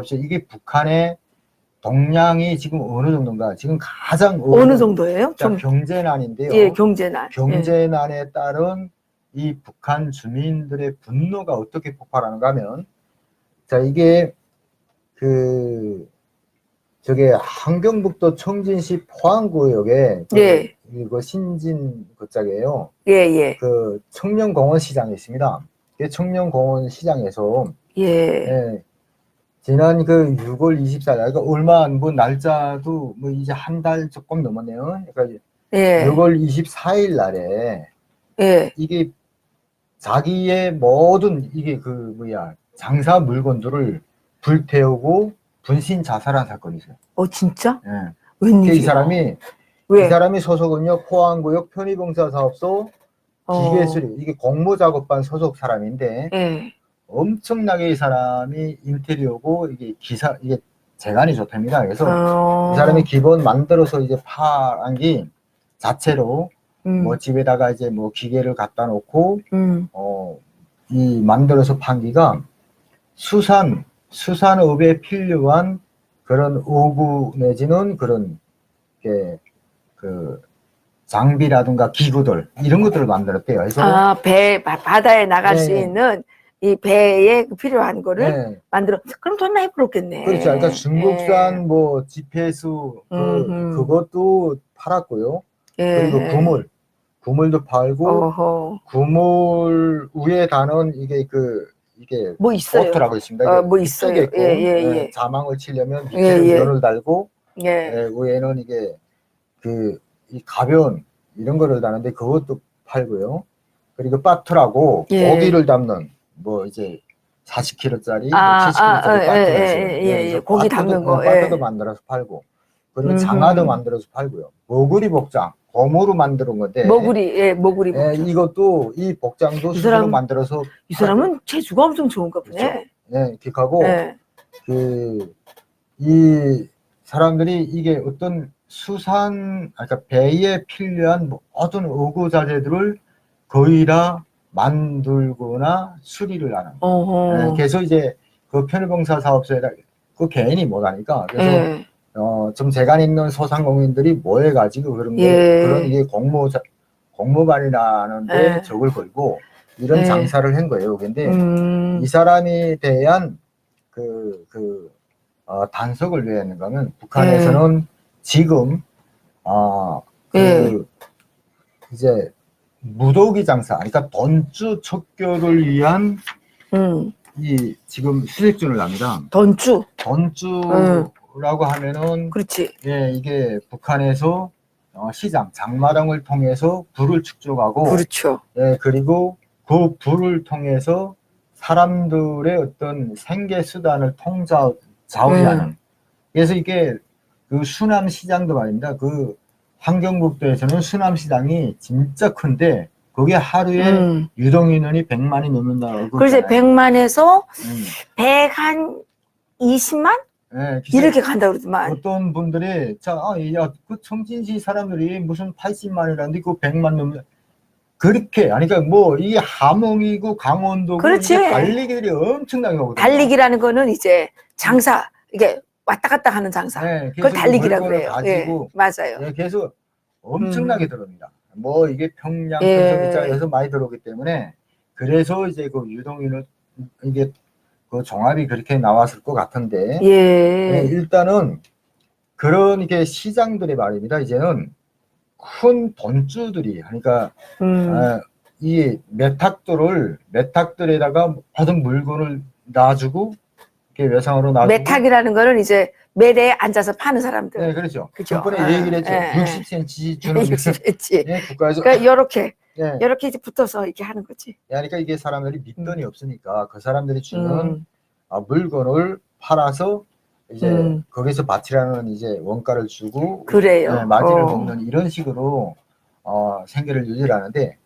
보십시오. 이게 북한의 동량이 지금 어느 정도인가? 지금 가장 어느 정도예요? 자, 좀, 경제난인데요. 예, 경제난. 예. 경제난에 따른 이 북한 주민들의 분노가 어떻게 폭발하는가 하면 자 이게 그 저게 한경북도 청진시 포항구역에 그 예. 이거 신진 그 짝이에요. 예, 예, 그 청년공원 시장이 있습니다. 그 청년공원 시장에서 예. 예, 지난 그 6월 24일 그러니까 얼마 안뭐 날짜도 뭐 이제 한 달 조금 넘었네요. 그러니까 예, 6월 24일 날에 예. 이게 자기의 모든 이게 그 뭐야 장사 물건들을 불태우고 분신 자살한 사건이 있어요. 어, 진짜? 예. 웬일이야? 이 사람이 왜? 이 사람이 소속은요 포항구역 편의봉사 사업소 어, 기계수리 이게 공모 작업반 소속 사람인데 예. 엄청나게 이 사람이 인테리어고 이게 기사 이게 재간이 좋답니다. 그래서 어, 이 사람이 기본 만들어서 이제 파한 게 자체로 음, 뭐 집에다가 이제 뭐 기계를 갖다 놓고 음, 어, 이 만들어서 판기가 수산, 수산업에 필요한 그런 오구 내지는 그런 게, 그, 장비라든가 기구들, 이런 것들을 만들었대요. 그래서, 아, 배, 바, 바다에 나갈 네, 수 네. 있는 이 배에 그 필요한 거를 네, 만들어. 그럼 돈 많이 벌었겠네. 그렇죠. 그러니까 중국산 예. 뭐 GPS, 그, 음흠. 그것도 팔았고요. 예. 그리고 구물, 구물도 팔고, 어허. 구물 위에 다는 이게 그, 이게 뭐 있어요? 보트라고 있습니다. 어, 이게 뭐 있어요. 있고, 예, 예, 예, 예. 자망을 치려면 밑에 예, 예. 면을 달고 예. 예, 위에는 이게 그 이 가벼운 이런 거를 다는데 그것도 팔고요. 그리고 빠트라고 예. 고기를 담는 뭐 이제 40kg짜리, 아, 뭐 70kg짜리 아, 예, 빠트가 예. 예, 예, 그래서 고기 담는 거, 어, 예. 만들어서 팔고 그리고. 장화도 만들어서 팔고요. 머구리 복장, 고무로 만드는 건데 머구리, 예, 머구리 예, 복장. 이것도 이 복장도 이 사람- 만들어서 이 사람은 재주가 엄청 좋은가 보네. 예, 기하고 예. 그, 이 사람들이 이게 어떤 수산, 아, 그러니까 배에 필요한 모든 어구 자재들을 거의 다 만들거나 수리를 하는. 어허. 예, 그래서 이제 그 편의봉사 사업소에다 그 개인이 못하니까 그래서 예. 어, 좀 재간 있는 소상공인들이 모여가지고 그런 거, 예. 그런 이게 공모, 공모반이라는데 예. 적을 걸고 이런 예. 장사를 한 거예요. 근데 음. 이 사람에 대한 그, 그, 어, 단속을 왜 했는가 하면 북한에서는 지금, 어, 그, 예. 이제 무더기 장사, 그러니까 돈주 척결을 위한 음. 이 지금 수색준을 합니다. 던주. 돈주라고 하면은, 그렇지. 예, 이게 북한에서 어, 시장, 장마당을 통해서 불을 축적하고, 그렇죠. 예, 그리고 그 불을 통해서 사람들의 어떤 생계 수단을 통자 좌우하는. 음. 그래서 이게 그 수남 시장도 말입니다. 그 환경북도에서는 수남 시장이 진짜 큰데 거기에 하루에 음. 유동 인원이 100만이 넘는다고. 그래서 그러잖아요. 100만에서 음. 100한 20만? 예, 기사- 이렇게 간다 그러더만. 어떤 분들이 자, 아, 야, 그 청진시 사람들이 무슨 80만이라는데 그 100만 넘는 그렇게 아니 그러니까 뭐 이게 함흥이고 강원도고 달리기들이 엄청나게 오거든요. 달리기라는 거는 이제 장사, 이게 왔다 갔다 하는 장사. 네, 그걸 달리기라고 그래요. 가지고 예, 맞아요. 예, 계속 엄청나게 들어옵니다. 뭐 이게 평양, 예. 평성입장에서 많이 들어오기 때문에 그래서 이제 그 유동인을 이게 그 종합이 그렇게 나왔을 것 같은데 네, 예. 일단은 그런 이게 시장들의 말입니다. 이제는 큰 돈주들이 그러니까 음. 아, 이 메탁들을 메탁들에다가 모든 물건을 놔주고 외상으로 놔주고 메탁이라는 거는 이제 매대에 앉아서 파는 사람들. 네 그렇죠. 그죠. 저번에 아, 얘기를 했죠. 예, 예. 60cm 주는 60cm. 예, 국가에서 그러니까 요렇게, 예. 요렇게 이제 붙어서 이렇게 하는 거지. 그러니까 이게 사람들이 밑돈이 없으니까 그 사람들이 주는 음. 아, 물건을 팔아서 이제 음. 거기서 바치라는 이제 원가를 주고 그래요. 네, 마진을 어. 먹는 이런 식으로 어, 생계를 유지하는데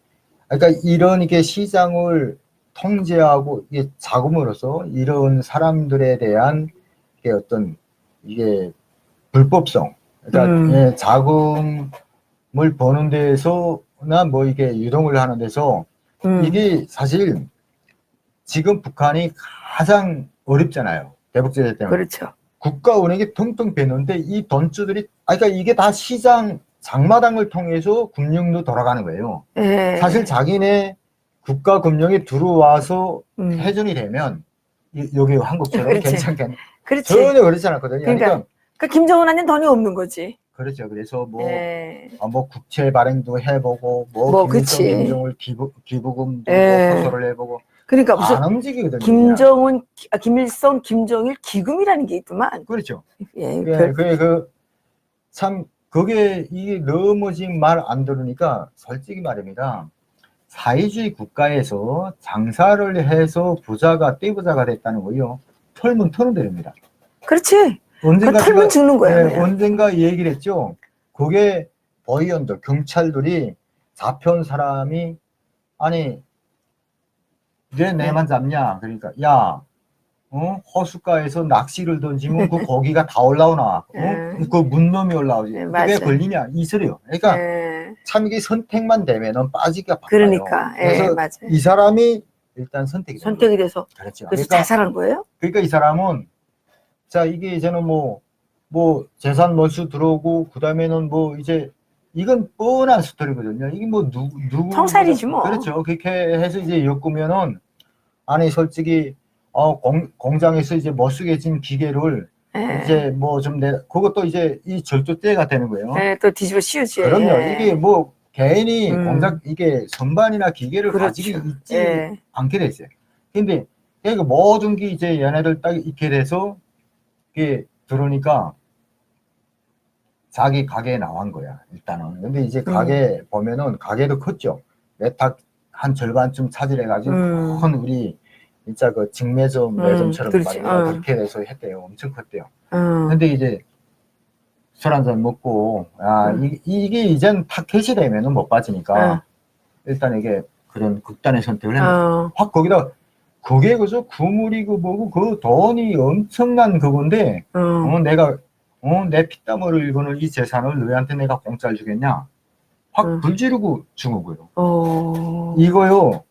그러니까 이런 이게 시장을 통제하고 이게 자금으로서 이런 사람들에 대한 이게 어떤 이게 불법성 그러니까 음. 예, 자금을 버는 데서나 뭐 이게 유동을 하는 데서 음. 이게 사실 지금 북한이 가장 어렵잖아요. 대북제재 때문에 그렇죠. 국가 운행이 텅텅 비었는데 이 돈주들이 아 그러니까 이게 다 시장 장마당을 통해서 금융도 돌아가는 거예요. 예. 사실 자기네 국가 금융이 들어와서 음. 회전이 되면 이- 여기 한국처럼 그렇지. 괜찮게 그렇지. 전혀 그렇지 않거든요. 그러니까 그러니까 그 김정은한테는 돈이 없는 거지. 그렇죠. 그래서 뭐, 예. 아, 뭐 국채 발행도 해보고 뭐, 뭐, 김일성, 그치. 김정을 기부, 기부금도 예. 뭐 호소를 해보고 그러니까 무슨 안 움직이거든요. 그냥. 김정은, 아, 김일성, 김정일 기금이라는 게 있더만. 그렇죠. 예. 예, 별- 그게 그 참 그게 이게 너무 지금 말 안 들으니까 솔직히 말입니다. 사회주의 국가에서 장사를 해서 부자가 떼부자가 됐다는 거요. 털면 터는 대로입니다. 그렇지. 그 언젠가 털면 제가- 죽는 거야. 네. 언젠가 이 얘기를 했죠. 그게 버의원들, 경찰들이 잡혀온 사람이 아니 왜 내만 잡냐? 그러니까 야, 어? 호숫가에서 낚시를 던지면 그 고기가 다 올라오나? 어? 네. 그 문놈이 올라오지. 네, 왜 맞아요. 걸리냐? 이 소리요. 그러니까 예. 참 이게 선택만 되면은 빠지기가 바빠요. 그러니까. 예, 그래서 맞아요. 이 사람이 일단 선택이 선택이 돼서. 그렇죠. 그래서 그러니까 자살한 거예요? 그러니까 이 사람은 자 이게 이제는 뭐 뭐 재산 몰수 들어오고 그 다음에는 뭐 이제 이건 뻔한 스토리거든요. 이게 뭐 누구 누구 통살이지 뭐. 그렇죠. 그렇게 해서 이제 엮으면은 아니 솔직히 어 공, 공장에서 이제 못 쓰게 진 기계를 예. 이제 뭐 좀 내 그것도 이제 이 절도죄가 되는 거예요. 예, 또 뒤집어 씌우지. 그럼요. 예. 이게 뭐 개인이 음. 공장 이게 선반이나 기계를 그렇죠. 가지고 있지 예. 않게 돼 있어요. 근데 그러니까 모든 게 이제 얘네들 딱 있게 돼서 이게 들어오니까 자기 가게에 나온 거야 일단은. 근데 이제 음. 가게 보면은 가게도 컸죠. 매탁 한 절반쯤 차지해가지고 음. 큰 우리 진짜 그 직매점 음, 매점처럼 그렇지. 말이야 어. 그렇게 돼서 했대요. 엄청 컸대요. 음. 근데 이제 술 한 잔 먹고 아 음. 이, 이게 이젠 타켓이 되면은 못 빠지니까 일단 이게 그런 극단의 선택을 했는데 어. 확 거기다 그게 그저 구물이 그 뭐고 그 돈이 엄청난 그건데 어. 어 내가 어 내 피땀 흘리고는 이 재산을 너희한테 내가 공짜로 주겠냐 확 음. 불지르고 죽은 거예요 어. 이거요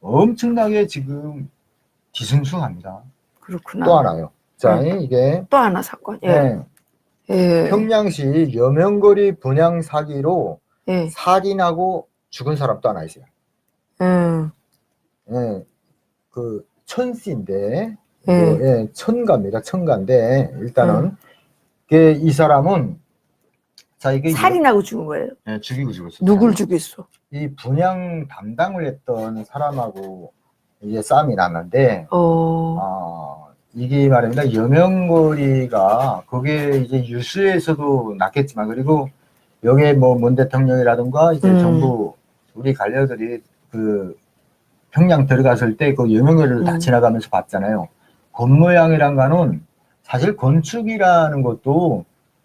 엄청나게 지금 뒤숭숭합니다 그렇구나. 또 하나요 자 음. 이게 또 하나 사건. 예. 네, 예. 평양시 여명거리 분양 사기로 예. 살인하고 죽은 사람 또 하나 있어요 음. 예, 그 천씨인데 예. 뭐, 예, 천가입니다. 천가인데 일단은 음. 그이 사람은 자 이게 살인하고 죽은 거예요. 예, 죽이고 죽었어요. 누굴 죽였어? 이 분양 담당을 했던 사람하고 이제 싸움이 났는데 어. 아 이게 말입니다. 여명거리가 그게 이제 뉴스에서도 났겠지만 그리고 여기에 뭐 문 대통령이라든가 이제 음. 정부 우리 관료들이 그 평양 들어갔을 때 그 여명거리를 다 음. 지나가면서 봤잖아요. 겉모양이란 거는 사실 건축이라는 것도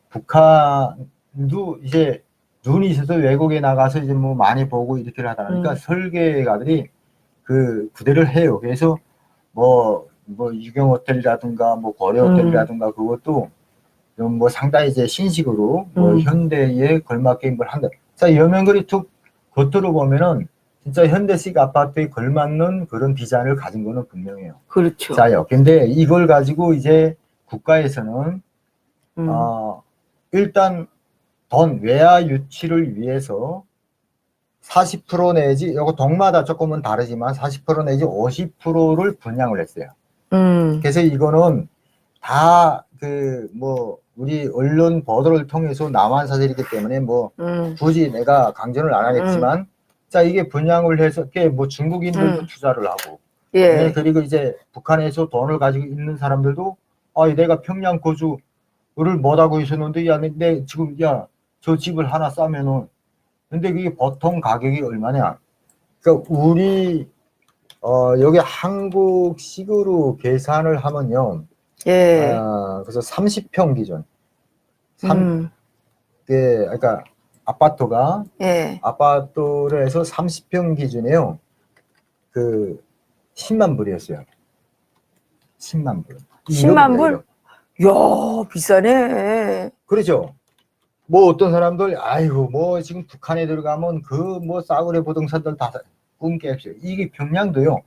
북한도 이제 눈이 있어서 외국에 나가서 이제 뭐 많이 보고 이렇게 하다 보니까 음. 설계가들이 그 그대로 해요. 그래서 뭐, 뭐 유경 호텔이라든가 뭐 고려 음. 호텔이라든가 그것도 좀뭐 상당히 이제 신식으로 뭐 음. 현대에 걸맞게 뭘 한다. 자, 여명거리 툭 겉으로 보면은 진짜 현대식 아파트에 걸맞는 그런 디자인을 가진 거는 분명해요. 그렇죠. 자요. 근데 이걸 가지고 이제 국가에서는 음. 어, 일단 돈 외화 유치를 위해서 40% 내지 이거 동마다 조금은 다르지만 40% 내지 50%를 분양을 했어요. 음. 그래서 이거는 다 그 뭐 우리 언론 보도를 통해서 남한 사실이기 때문에 뭐 음. 굳이 내가 강조를 안 하겠지만 자 이게 분양을 해서 이게 뭐 중국인들도 음. 투자를 하고 예. 네, 그리고 이제 북한에서 돈을 가지고 있는 사람들도 아 내가 평양 거주를 못 하고 있었는데 야내 지금 야 저 집을 하나 싸면은 근데 그게 보통 가격이 얼마냐 그러니까 우리 어 여기 한국식으로 계산을 하면요 예. 아, 그래서 30평 기준 3, 음. 그, 그러니까 아파트가 예. 아파트를 해서 30평 기준에요. 그 10만 불이었어요. 10만 불. 10만 불? 야, 비싸네. 그렇죠. 뭐 어떤 사람들 아이고 뭐 지금 북한에 들어가면 그 뭐 싸구려 부동산들 다 꿈깨 없어요. 이게 평양도요.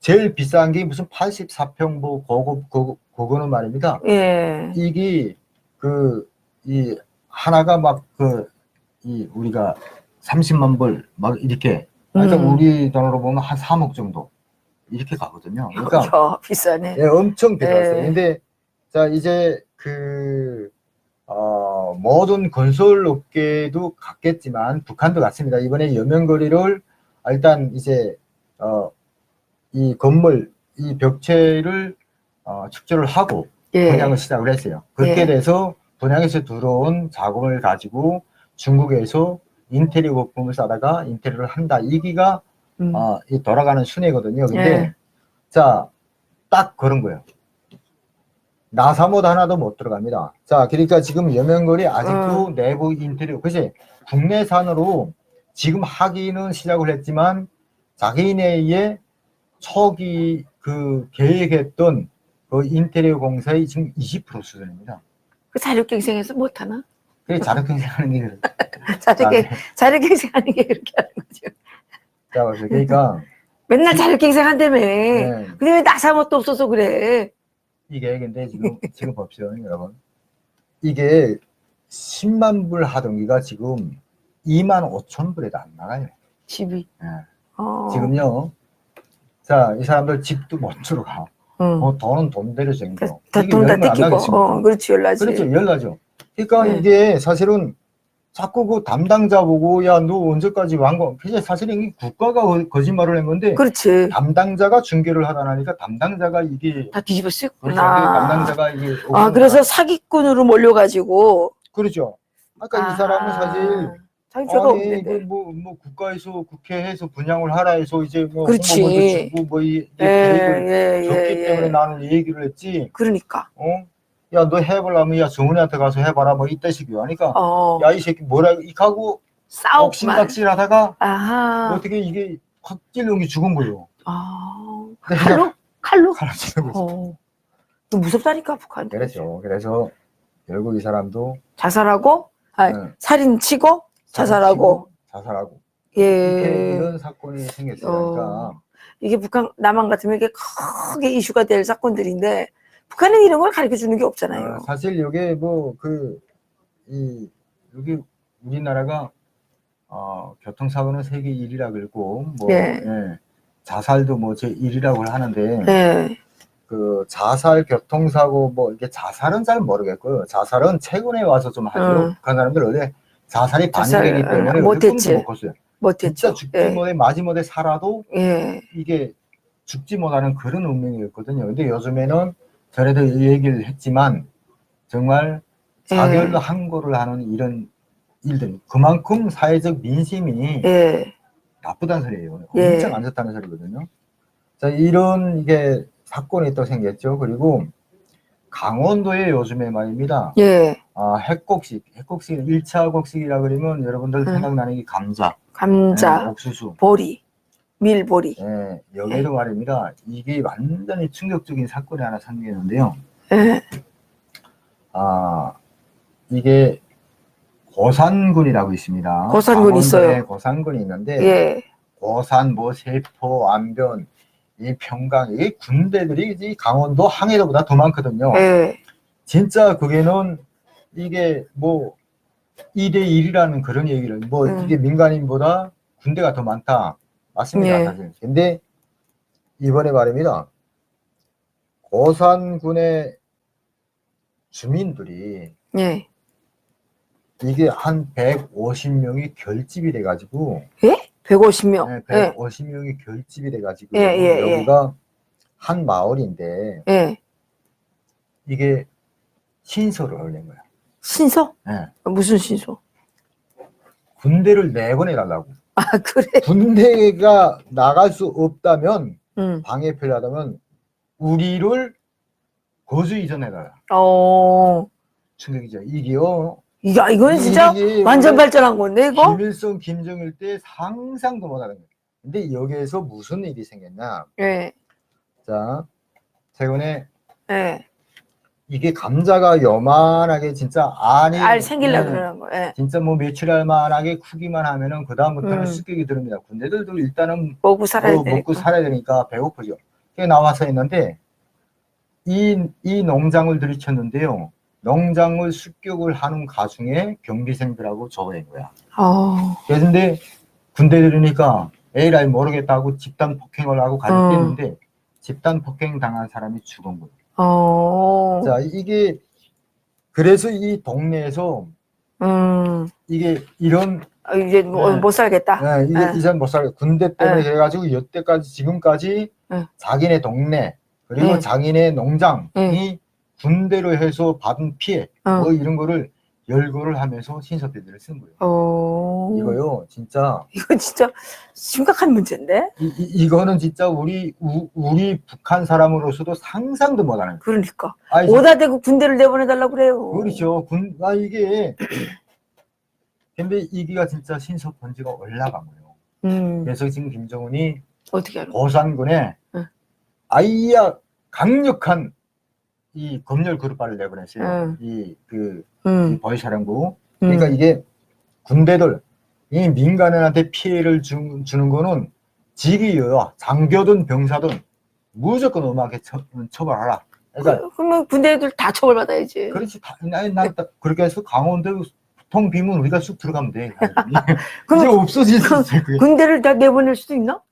제일 비싼 게 무슨 84평 뭐 고급 고 그거는 말입니다. 예. 이게 그 이 하나가 막 그 이 우리가 30만 불 막 이렇게 그러니까 음. 우리 돈으로 보면 한 3억 정도 이렇게 가거든요. 그러니까 야, 비싸네. 예, 엄청 비쌌어요. 예. 근데 자 이제 그 어, 모든 건설 업계도 갔겠지만 북한도 갔습니다. 이번에 여명거리를 아, 일단 이제 어, 이 건물 이 벽체를 어, 축조를 하고 예. 분양을 시작을 했어요. 그렇게 예. 돼서 분양에서 들어온 자금을 가지고 중국에서 인테리어 부품을 싸다가 인테리어를 한다. 이기가 음. 어, 이 돌아가는 순회거든요. 근데 예. 자, 딱 그런 거예요. 나사못 하나도 못 들어갑니다. 자, 그러니까 지금 여명거리 아직도 음. 내부 인테리어, 그치? 국내산으로 지금 하기는 시작을 했지만 자기네의 초기 그 계획했던 그 인테리어 공사의 지금 20% 수준입니다. 그 자력갱생해서 못 하나? 그게 자력경쟁하는 게 그래요. 자력갱, 자력갱생하는 게 그렇게 하는 거죠. 자, 그러니까 맨날 자력갱생 한다며. 네, 근데 왜 나사못도 없어서 그래? 이게 근데 지금 지금 봅시다, 여러분. 이게 10만 불 하던 기가 지금 2만 5천 불에도 안 나가요. 집이. 예. 어. 지금요. 자, 이 사람들 집도 못 들어가. 응. 뭐 돈은 돈대로 정도. 다돈다 뜯기고. 어, 그렇지, 연락이. 그렇죠, 열나죠. 그러니까 네. 이게 사실은 자꾸 그 담당자 보고 야 너 언제까지 완공? 그게 사실은 이 국가가 거- 거짓말을 한 건데 그렇지. 담당자가 중개를 하다 나니까 담당자가 이게 다 뒤집어 쓰고. 그렇죠. 담당자가 이게 아, 그래서 사기꾼으로 몰려가지고. 그렇죠. 아까 이 사람은 사실 자기 죄가 아니 없는데. 그뭐 뭐 국가에서 국회에서 분양을 하라 해서 이제 뭐 그렇지. 홍보물도 주고 뭐 이, 이 예, 계획을 예, 줬기 예, 때문에 예. 나는 이 얘기를 했지. 그러니까. 어? 야 너 해보려면 야 정훈이한테 가서 해봐라 뭐 이따식이요 하니까 어. 야 이 새끼 뭐라 이하고 싸우고만. 옥신각신하다가 아하. 어떻게 이게 확 찔린 게 죽은 거예요. 아. 그래서 칼로? 칼로? 칼로 거죠. 어. 좀 무섭다니까, 북한. 그렇죠. 그래서 결국 이 사람도 자살하고, 아, 네, 살인 치고, 자살하고. 자살하고 예. 이런 사건이 생겼어요. 어. 이게 북한, 남한 같으면 이게 크게 이슈가 될 사건들인데, 북한은 이런 걸 가르쳐 주는 게 없잖아요. 어, 사실 이게 뭐 그 이 여기 우리나라가 어, 교통사고는 세계 1위라 그러고 뭐 예. 예, 자살도 뭐 제 1위라고 하는데 네. 그 자살 교통사고 뭐 이게 자살은 잘 모르겠고요. 자살은 최근에 와서 좀 하죠. 음. 북한 사람들 원래 자살이 자살, 반영되기 때문에 어, 못했지. 꿈도 못 꿨어요. 못했죠. 진짜 죽지 예. 못해 마지못해 살아도 예. 이게 죽지 못하는 그런 운명이었거든요. 근데 요즘에는 전에도 이 얘기를 했지만 정말 예. 자결로 항고를 하는 이런 일들 그만큼 사회적 민심이 예. 나쁘다는 소리예요. 예. 엄청 안 좋다는 소리거든요. 자 이런 이게 사건이 또 생겼죠. 그리고 강원도에 요즘에 말입니다. 예. 아, 핵곡식, 핵곡식 1차 곡식이라 그러면 여러분들 음. 생각나는 게 감자, 감자, 예, 옥수수. 보리, 밀보리. 예, 여기도 말입니다. 이게 완전히 충격적인 사건이 하나 생기는데요. 예. 아, 이게 고산군이라고 있습니다. 고산군 있어요. 고산군이 있는데 예. 고산, 뭐 세포, 안변, 이 평강, 이 군대들이 이 강원도 항해도보다 더 많거든요. 예. 진짜 그게는 이게 뭐 2대 1이라는 그런 얘기를 뭐 음. 이게 민간인보다 군대가 더 많다. 맞습니다. 예. 사실. 근데 이번에 말입니다. 고산군의 주민들이 예. 이게 한 150명이 결집이 돼가지고 150명. 네, 예. 150명이 결집이 돼가지고 예, 예, 예. 여기가 한 마을인데 예. 이게 신소를 올린 거야. 신소? 예. 무슨 신소? 군대를 내보내달라고. 아, 그래. 군대가 나갈 수 없다면 음. 방해 필요하다면 우리를 거주 이전해달라. 어. 충격이죠. 이게요. 이거, 이건 진짜 이게 완전 발전한 건데, 이거? 김일성, 김정일 때 상상도 못하는 거예요. 근데 여기에서 무슨 일이 생겼냐? 예. 자, 최근에 예. 이게 감자가 요만하게 진짜 안이 알 생길라 네, 그러는 거. 예. 진짜 뭐 며칠 알만하게 크기만 하면은 그 다음부터는 음. 습격이 들어옵니다. 군대들도 일단은 먹고 살아야 뭐 되니까. 먹고 살아야 되니까 배고프죠. 게 나와서 했는데 이, 이 농장을 들이쳤는데요. 농장을 습격을 하는 가중에 경비생들하고 조회한 거야. 어, 그런데 군대 들으니까 에이라이 모르겠다고 집단 폭행을 하고 가졌겠는데 집단 폭행 당한 사람이 죽은 거예요. 어, 자, 이게 그래서 이 동네에서 음, 이게 이런 어, 이제 뭐, 네. 못 살겠다. 네, 이게 네. 이전 못 살아요. 군대 때문에 네. 그래가지고 여태까지 지금까지 네. 자기네 동네 그리고 네. 자기네 농장이 네. 군대로 해서 받은 피해 어. 뭐 이런 거를 열거를 하면서 신서패드를 쓴 거예요. 어, 이거요, 진짜 이거 진짜 심각한 문제인데? 이, 거는 진짜 우리 우, 우리 북한 사람으로서도 상상도 못하는 거예요. 그러니까. 아니, 오다 대고 군대를 내보내달라고 그래요. 그렇죠. 군, 아 이게 근데 이기가 진짜 신서 번지가 올라간 거예요. 음, 그래서 지금 김정은이 어떻게 하는 고산군에 응. 아이야 강력한 이 검열 그룹발을 내보냈어요. 응. 이그 음, 보이사령부. 그러니까 음, 이게 군대들 이 민간인한테 피해를 주, 주는 거는 직위여야 장교든 병사든 무조건 음악에 처, 처벌하라. 그러니까 그, 그러면 군대 애들 다 처벌받아야지. 그렇지. 다, 난, 난딱 그렇게 해서 강원도 통 비면 우리가 쑥 들어가면 돼. 이제 그럼 없어질 수 있어요. 그게. 군대를 다 내보낼 수도 있나?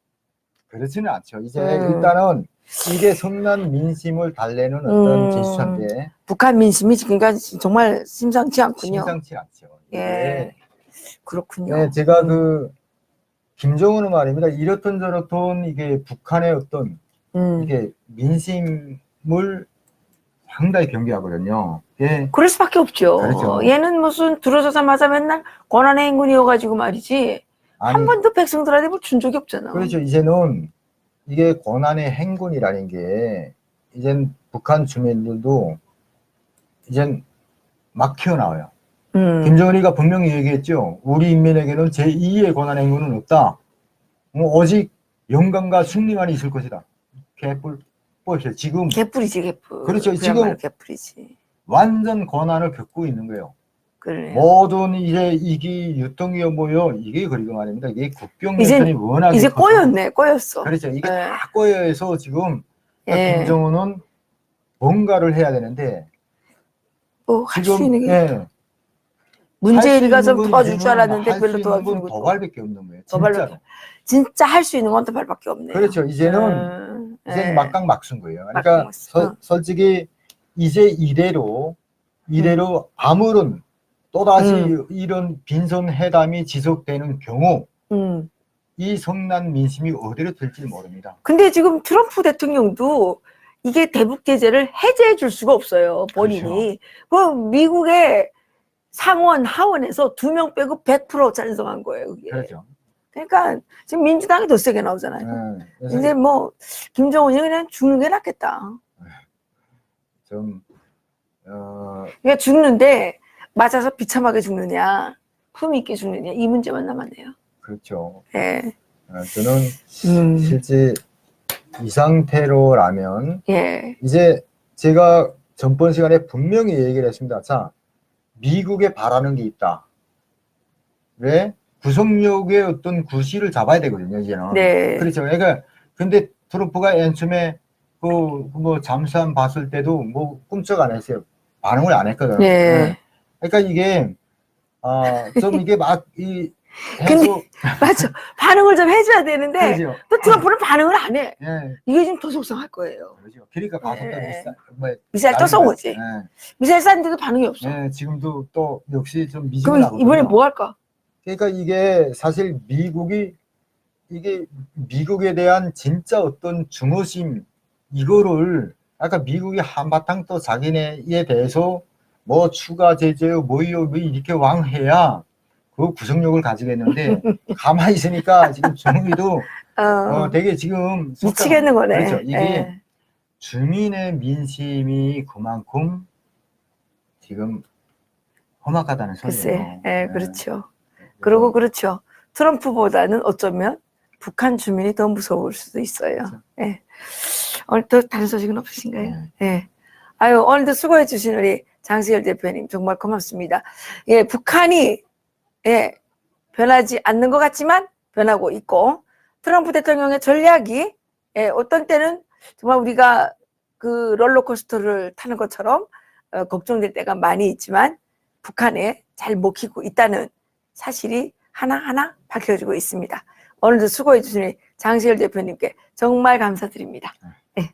그렇지는 않죠. 이제 음. 일단은 이게 선난 민심을 달래는 어떤 음. 제스처인데 북한 민심이 지금까지 정말 심상치 않군요. 심상치 않죠. 예, 그렇군요. 네, 제가 그 김정은은 말입니다. 이렇든 저렇든 이게 북한의 어떤 음, 이게 민심을 상당히 경계하거든요. 예. 그럴 수밖에 없죠. 그렇죠. 얘는 무슨 들어서자마자 맨날 권한의 행군이어가지고 말이지 한 아니, 번도 백성들한테 뭐준 적이 없잖아. 그렇죠. 이제는 이게 권한의 행군이라는 게 이젠 북한 주민들도 이젠 막 튀어나와요. 음, 김정은이가 분명히 얘기했죠. 우리 인민에게는 제2의 권한 행군은 없다. 어, 오직 영광과 승리만 있을 것이다. 개뿔 뻔했어요. 지금 개뿔이지 개뿔. 그렇죠. 지금- 개뿔이지. 완전 권한을 겪고 있는 거예요. 그러네요. 모든 이제 이기 유통기업 모여 이게 그리고 말입니다. 이게 내전이 워낙에 이제 커서- 꼬였네, 꼬였어. 그렇죠. 이게 예. 다 꼬여서 지금 예. 김정은은 뭔가를 해야 되는데 뭐할 수 지금 있는 게 예, 문재인이가 할수 좀 도와줄 줄 알았는데 별로 도와주는 건 것도 도발밖에 없는 거예요. 도발밖에. 진짜 할 수 있는 건 도발밖에 없네요. 그렇죠. 이제는 음, 이제 예. 막강 막순 거예요. 그러니까. 서- 어. 솔직히 이제 이대로 이대로 아무런 또다시 음. 이런 빈손 회담이 지속되는 경우 음. 이 성난 민심이 어디로 들지 모릅니다. 근데 지금 트럼프 대통령도 이게 대북 제재를 해제해 줄 수가 없어요. 본인이. 그 미국의 상원 하원에서 두 명 빼고 100% 찬성한 거예요. 그게. 그렇죠. 그러니까 지금 민주당이 더 세게 나오잖아요. 예, 그래서 이제 뭐 김정은이 그냥 죽는 게 낫겠다. 좀 어, 그러니까 죽는데 맞아서 비참하게 죽느냐, 품 있게 죽느냐 이 문제만 남았네요. 그렇죠. 예, 어, 저는 음, 실제 이 상태로라면 예, 이제 제가 전번 시간에 분명히 얘기를 했습니다. 자, 미국에 바라는 게 있다. 왜? 구속력의 어떤 구실을 잡아야 되거든요, 이제는. 네, 그렇죠. 그러니까 근데 트럼프가 맨 처음에 그 뭐 잠수함 봤을 때도 뭐 꿈쩍 안 했어요. 반응을 안 했거든요. 네. 그러니까 이게 아좀 이게 막이 해서 맞아. 반응을 좀 해줘야 되는데 그렇죠. 또 트럼프는 반응을 안 해. 예, 이게 좀더 속상할 거예요. 그렇죠. 그러니까 가서 또 네. 미사, 뭐, 미사일 또 쏜 거지. 예, 미사일 쐈는데도 반응이 없어. 예, 지금도 또 역시 좀 미지근하거든요. 그럼 이번에 뭐 할까? 그러니까 이게 사실 미국이 이게 미국에 대한 진짜 어떤 중호심 이거를 아까 미국이 한바탕 또 자기네에 대해서 뭐 추가 제재요 뭐요 뭐 이렇게 왕해야 그 구속력을 가지겠는데 가만히 있으니까 지금 중국이도 어, 어, 되게 지금 미치겠는 거네. 그렇죠. 이게 예. 주민의 민심이 그만큼 지금 험악하다는 소리예요. 예, 네. 그렇죠. 그리고 그렇죠. 트럼프보다는 어쩌면 북한 주민이 더 무서울 수도 있어요. 그렇죠. 예. 오늘 또 다른 소식은 없으신가요? 네. 예. 아유, 오늘도 수고해 주신 우리 장시열 대표님 정말 고맙습니다. 예, 북한이 예, 변하지 않는 것 같지만 변하고 있고 트럼프 대통령의 전략이 예, 어떤 때는 정말 우리가 그 롤러코스터를 타는 것처럼 어, 걱정될 때가 많이 있지만 북한에 잘 먹히고 있다는 사실이 하나하나 밝혀지고 있습니다. 오늘도 수고해 주신 장시열 대표님께 정말 감사드립니다. 예.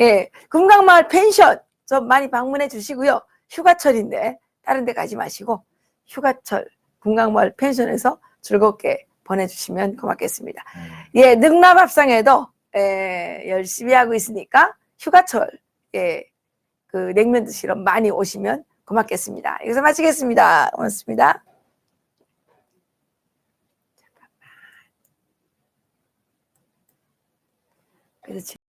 예. 금강마을 펜션 좀 많이 방문해 주시고요. 휴가철인데 다른 데 가지 마시고 휴가철 금강마을 펜션에서 즐겁게 보내주시면 고맙겠습니다. 음. 예, 능남합상에도 예, 열심히 하고 있으니까 휴가철 예, 그 냉면 드시러 많이 오시면 고맙겠습니다. 여기서 마치겠습니다. 고맙습니다. 잠깐만. 그래서